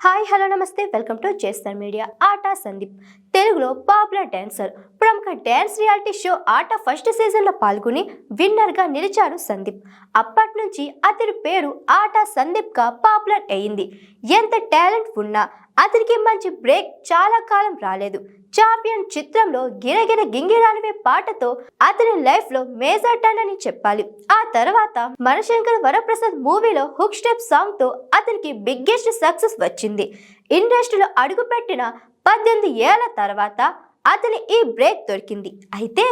Hi hello నమస్తే. Welcome to Chester media. Aata Sandeep. తెలుగులో popular dancer ప్రముఖ dance reality show Aata first సీజన్లో పాల్గొని విన్నర్గా నిలిచాడు సందీప్. అప్పటి నుంచి అతని పేరు ఆట సందీప్గా పాపులర్ అయింది ఎంత టాలెంట్ ఉన్నా అతనికి మంచి బ్రేక్ చాలా కాలం రాలేదు. చాంపియన్ చిత్రంలో గిరగిర గింగిరానివే పాటతో అతని లైఫ్లో మేజర్ టర్న్ అని చెప్పాలి. ఆ తర్వాత మనశంకర్ వరప్రసాద్ మూవీలో హుక్ స్టెప్ సాంగ్తో అతనికి బిగ్గెస్ట్ సక్సెస్ వచ్చింది. ఇండస్ట్రీలో అడుగుపెట్టిన పద్దెనిమిది ఏళ్ళ తర్వాత అతని ఈ బ్రేక్ దొరికింది. అయితే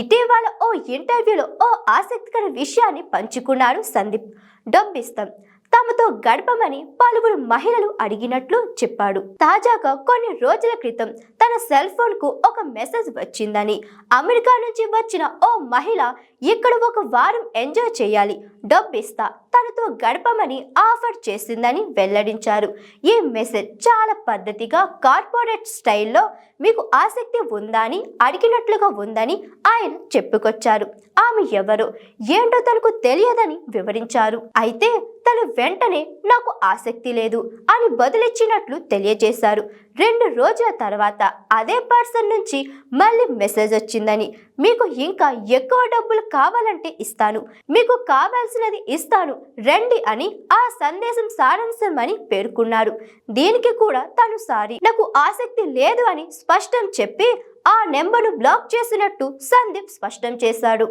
ఇటీవల ఓ ఇంటర్వ్యూలో ఓ ఆసక్తికర విషయాన్ని పంచుకున్నారు సందీప్. డబ్బిస్తాం. తమతో గడపమని పలువురు మహిళలు అడిగినట్లు చెప్పాడు. తాజాగా కొన్ని రోజుల క్రితం తన సెల్ ఫోన్కు ఒక మెసేజ్ వచ్చిందని అమెరికా నుంచి వచ్చిన ఓ మహిళ ఇక్కడ ఒక వారం ఎంజాయ్ చేయాలి డబ్బిస్తా తనతో గడపమని ఆఫర్ చేసిందని వెల్లడించారు. ఈ మెసేజ్ చాలా పద్ధతిగా కార్పొరేట్ స్టైల్లో మీకు ఆసక్తి ఉందని అడిగినట్లుగా ఉందని ఆయన చెప్పుకొచ్చారు. ఆమె ఎవరో ఏంటో తనకు తెలియదని వివరించారు. అయితే తను వెంటనే నాకు ఆసక్తి లేదు అని బదులిచ్చినట్లు తెలియజేశారు. రెండు రోజుల తర్వాత అదే పర్సన్ నుంచి మళ్ళీ మెసేజ్ వచ్చిందని. మీకు ఇంకా ఎక్కువ డబ్బులు కావాలంటే ఇస్తాను. మీకు కావాల్సినది ఇస్తాను. రండి అని ఆ సందేశం సారాంశం అని పేర్కొన్నారు. దీనికి కూడా తను సారీ. నాకు ఆసక్తి లేదు అని స్పష్టం చెప్పి ఆ నెంబర్ను బ్లాక్ చేసినట్టు సందీప్ స్పష్టం చేశాడు.